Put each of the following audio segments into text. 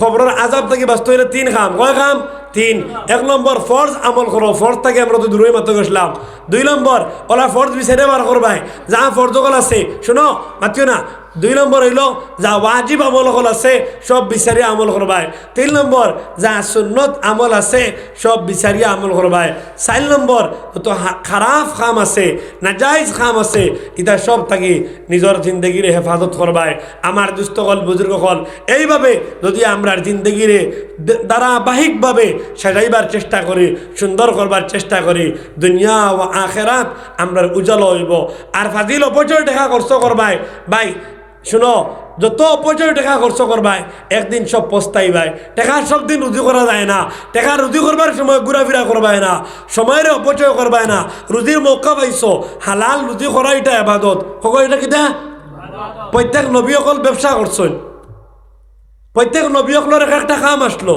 খবরের আজাব থেকে বাঁচতে হইলে তিন খাম। কয় খাম? তিন। এক নম্বর, ফর্জ আমল করো। ফর্জ থেকে আমরা তো দূরই মাত্র গেছিলাম দুই নম্বর, ওলা ফর্জ বিচারে বার করবাই। যা ফর্জ কল আছে, শোনো, মাতিও না। দুই নম্বর হইল, যা ওয়াজিব আমল হল আছে, সব বিচারিয়া আমল করবাই তিন নম্বর, যা সুন্নত আমল আছে, সব বিচারিয়া আমল করবাই চার নম্বর তো খারাপ খাম আছে, নাজাইজ খাম আছে ইটা সব থাকি নিজের জিন্দগিরে হেফাজত করবাই আমার দুস্থ হল, বুজুর্গ হল। এইভাবে যদি আমরা জিন্দগিরে ধারাবাহিকভাবে সাজাইবার চেষ্টা করি, সুন্দর করবার চেষ্টা করি, দুনিয়া ও আখেরাত আমরা উজ্জ্বল হইব। আর ফাজিল অপচয় দেখা খরচ করবাই ভাই শুনো, যত অপচয় টাকা খরচ করবাই একদিন সব পস্তাই ভাই টাকা সব দিন রুজি করা যায় না। টাকা রুজি করবার সময় ঘুরাফিরা করবাই না। সময়ের অপচয় করবাই না। রুজির মৌকা পাইছ, হালাল রুজি করা এটা আবাদত কব এটা কিতা প্রত্যেক নবী অকল ব্যবসা করছেন প্রত্যেক নবী অকলের এক একটা কাম আসলো।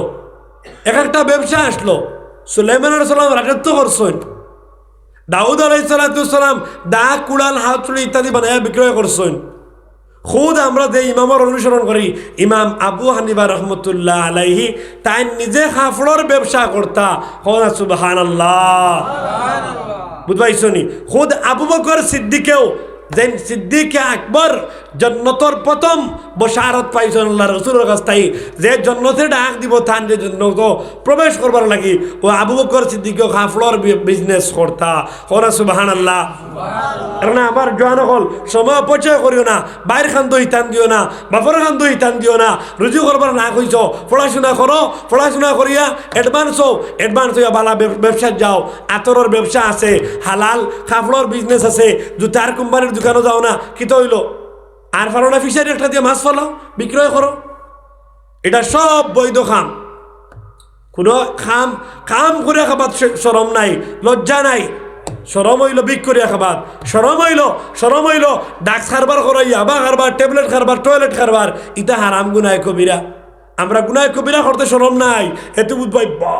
এক একটা ব্যবসা আসলো। সুলেমান সালাম রাজত্ব করছেন দাউদ আলাইসালাম দা, কুড়াল হাতুড়ি ইত্যাদি বানায় বিক্রয় করছেন খুদ আমরা যে ইমামর অনুসরণ করি ইমাম আবু হানিবা রহমতুল্লাহ আলাইহি তাই নিজে হাফড়র ব্যবসা করতা হোনা সুবহান আল্লাহ বুঝবাইছনি? খুদ আবু বকর সিদ্দিকেও যেন সিদ্দিকে আকবর জন্নতর প্রথম বসারত পাইছেন আল্লাহ রসুলের কাছ তাই যে জন্নতে ডাক দিব থান যে জন্নত প্রবেশ করবার লাগি। ও আবু বকর সিদ্দিকেও হাফড়র বিজনেস করতা। হনা সুবহান আল্লাহ কারণ আমার জোয়ান হল সময় অপচয় করিও না, বাইর খান দই টান দিও না, বাপর খান দই টান দিও না রুজু করবার না কইছ পড়াশোনা করো পড়াশোনা করিয়া অ্যাডভান্স হও অ্যাডভান্স হইয়া বালা ব্যব- ব্যবসায় যাও আতরের ব্যবসা আছে, হালাল কাপড়ের বিজনেস আছে জুতার কোম্পানির দোকানও যাও না, কি তো হইল? আর পারো না ফিশারি একটা দিয়ে মাছ ফলাও, বিক্রয় করো। এটা সব বৈধ খাম। কোনো খাম খাম করে খাবার সরম নাই, লজ্জা নাই। সরম হইল, বিক করিয়া খাবার সরম হইল সরম হইল, ডাক্স খারবার করাইয়া, বা খারবার, ট্যাবলেট খারবার, টয়লেট খারবার ইটা হারাম গুনায় কবিরা। আমরা গুনায় কবিরা করতে সরম নাই। এত বুঝবাই বা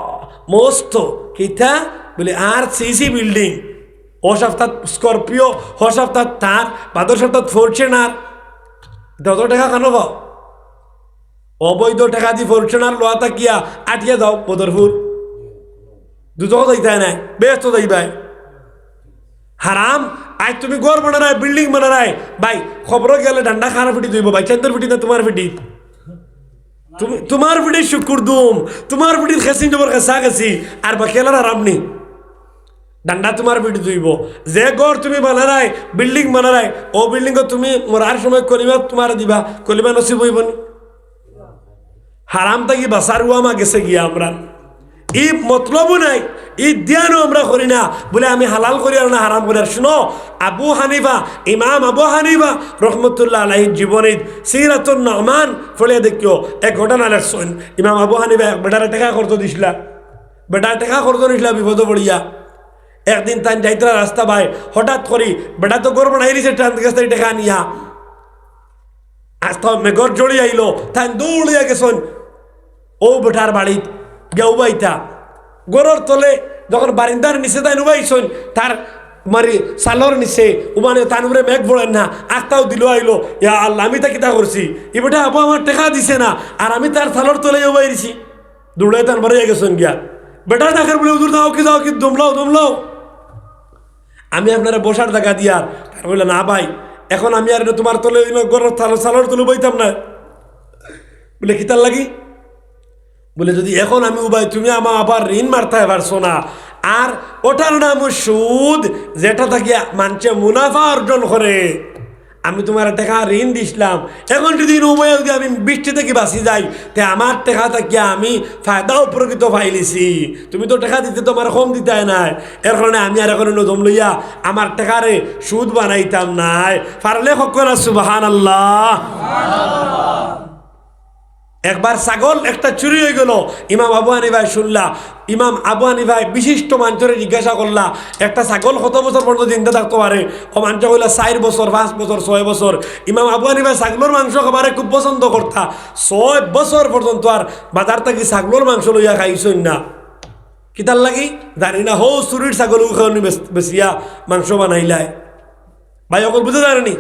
মস্ত। কিতা? বলে, আর সিসি বিল্ডিং। ও সপ্তাহ স্করপিও হ সপ্তাহ তার বাদর সপ্তাহ ফরচুনার যত টাকা কেন পাও অবৈধ টাকা দি ফরচুনার লোয়া তাকিয়া আটিয়া যাও বদরপুর দুটো যাইতাই নাই ব্যস্ত যাইবাই হারাম আজ তুমি ঘর বানারায় বিল্ডিং বানারায় ভাই খবর গেলে ডান্ডা খানা ফিটি দিব ভাই চান্দর ফিটি না তোমার ফিটি তুমি তোমার ফিটি শুকুর দুম তোমার ফিটি খেসিন জবর খেসা গেছি আর বাকিলার আরাম নেই ডান্ডা তোমার পিঠে ধুইব। যে ঘর তুমি বানারায় বিল্ডিং বানারায় ও বিল্ডিং তুমি মরার সময় কলিমা তোমার দিবা, কলিমা নসিব হইব নি? হারাম থাকি বাসার আমা গেছে গিয়া আমরা ই মতলবও নাই, ই ধ্যানও আমরা করি না। বলে আমি হালাল করি আর না হারাম করি। আর শুনো, আবু হানিফা, ইমাম আবু হানিফা রহমতুল্লাহ আলাহির জীবনী সিরাতুল নহমান ফলে দেখিও এক ঘটনা লেখছেন ইমাম আবু হানিফা বেটারে টেকা করতে দিছিলা। বেটার টেকা করতে দিছিলা বিপদ পড়িয়া একদিন তাই যাইতরা রাস্তা ভাই, হঠাৎ করি, বেটা, তো গর্ব নাই দিছে টান থেকে টেকা নিয়া আস্তা মেঘর জড়ি আইলো, তাই দৌড়িয়া গেছন। ও বেটার বাড়িত গেউ বাইতা। গরর তলে যখন বারিন্দার নিচে তাই নুবাইছন, তার মারি সালর নিচে, উমানে উপরে মেঘ পড়েন না আখতাও দিল আইলো, ইয়া আল্লাহ, আমি তা কিতা করছি ই বেটা, আপু আমার টেকা দিছে না আর আমি তার সালর তলে উবাইছি দৌড়ে তার বাড়িয়ে গেছন গিয়া। বেটা দেখার বলে উদুর দাও কি দাও কি, দমলাও দমলাও। আমি আপনারা বসার জায়গা দিয়ার তার বললেন না ভাই, এখন আমি আর তোমার তলে গরর সালোর তলে বইতাম না। বলে কিতার লাগি? বলে, যদি এখন আমি উবাই, তুমি আমার আবার ঋণ মারতে পারছ না। আর ওটার নাম সুদ যেটা থাকিয়া মানুষে মুনাফা অর্জন করে। আমি তোমার টাকা ঋণ দিছিলাম। এখন যদি উভয় আমি বৃষ্টি থেকে বাঁচি যাই, তে আমার টাকা থাকি আমি ফায়দা উপকৃত পাইলিছি তুমি তো টাকা দিতে তোমার কম দিতে নাই। এর কারণে আমি আর এখন নজম লইয়া আমার টাকারে সুদ বানাইতাম নাই। পারলে সকল সুবাহান আল্লাহ একবার ছাগল, একটা চুরি হয়ে গেল। ইমাম আবু হানিভাই শুনলা, ইমাম আবু হানিভাই বিশিষ্ট মানুষের জিজ্ঞাসা করলা, একটা ছাগল কত বছর পর্যন্ত জিন্দা থাকতে পারে? ও মানুষ কইলা, চার বছর, পাঁচ বছর, ছয় বছর। ইমাম আবু হানিভাই ছাগলের মাংস খাবারে খুব পছন্দ করতা। ছয় বছর পর্যন্ত আর বাজার থেকে ছাগলের মাংস লইয়া খাইছই না। কিতার লাগি? জানি না, হৌ, চুরির ছাগল খাওয়ানি বেচিয়া মাংস বানাইলাই। ভাই, অকল বুঝতে জানি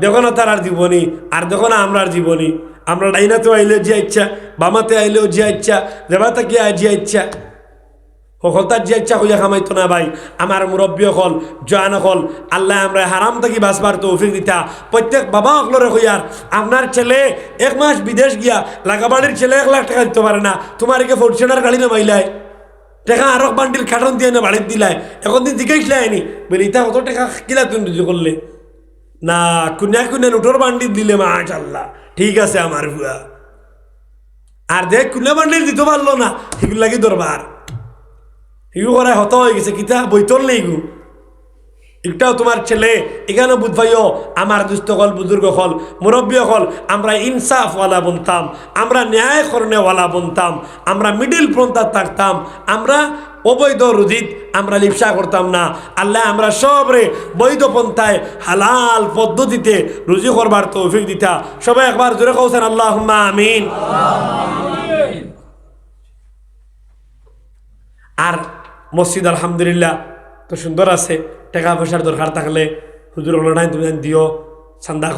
দেখো না তার আর জীবনী, আর দেখো না আমরা আর জীবনী। আমরা ডাইনাতেও আইলেও জিয়া ইচ্ছা, বামাতে আইলেও জিয়া ইচ্ছা দেবাতে গিয়া জিয়া ইচ্ছা। সকলতার যে ইচ্ছা হইয়া খামাইতো না ভাই। আমার মুরব্বী হল জয়ান হল আল্লাহ আমরা হারাম থাকি বাসবার তৌফিক দিতা। প্রত্যেক বাবা হকলরে হইয়ার আপনার ছেলে এক মাস বিদেশ গিয়া লাগাবাড়ির ছেলে এক লাখ টাকা দিতে পারে না। তোমার একে ফরচুনার গাড়ি না মাইলায়। টাকা আরও বান্ডিল খাটন দিয়ে না বাড়ির দিলাই এখন দিন ইসলাই বলি, ইতা কত টাকা কিলা তুমি করলে? না, কুন্যা কুন্যা নোটর বান্ডিল দিলে মাশাল্লাহ ঠিক আছে আমার ভুয়া আর দেখ কুন্যা বান্ডিল দিতে পারল না। সেগুলো লাগি দরবার? ইগু করায় হত হয়ে গেছে, কিতা বইতল নেই গু। একটাও তোমার ছেলে এখানে বুধ ভাইও আমার দুস্থ হল বুজুর্গ হল মুরব্বী হল আমরা ইনসাফওয়ালা বনতাম, আমরা ন্যায় করণেওয়ালা বনতাম, আমরা মিডিল পন্থা থাকতাম, আমরা অবৈধ রুজিত, আমরা লিপসা করতাম না। আল্লাহ আমরা সবরে বৈধ পন্থায় হালাল পদ্ধতিতে রুজি করবার তৌফিক দিতা। সবাই একবার জোরে কৌছেন আল্লাহ আমিন। আর মসজিদ আলহামদুলিল্লাহ তো সুন্দর আছে। টাকা পয়সার দরকার থাকলে হুজুর নাই তুমি দিও চান্দা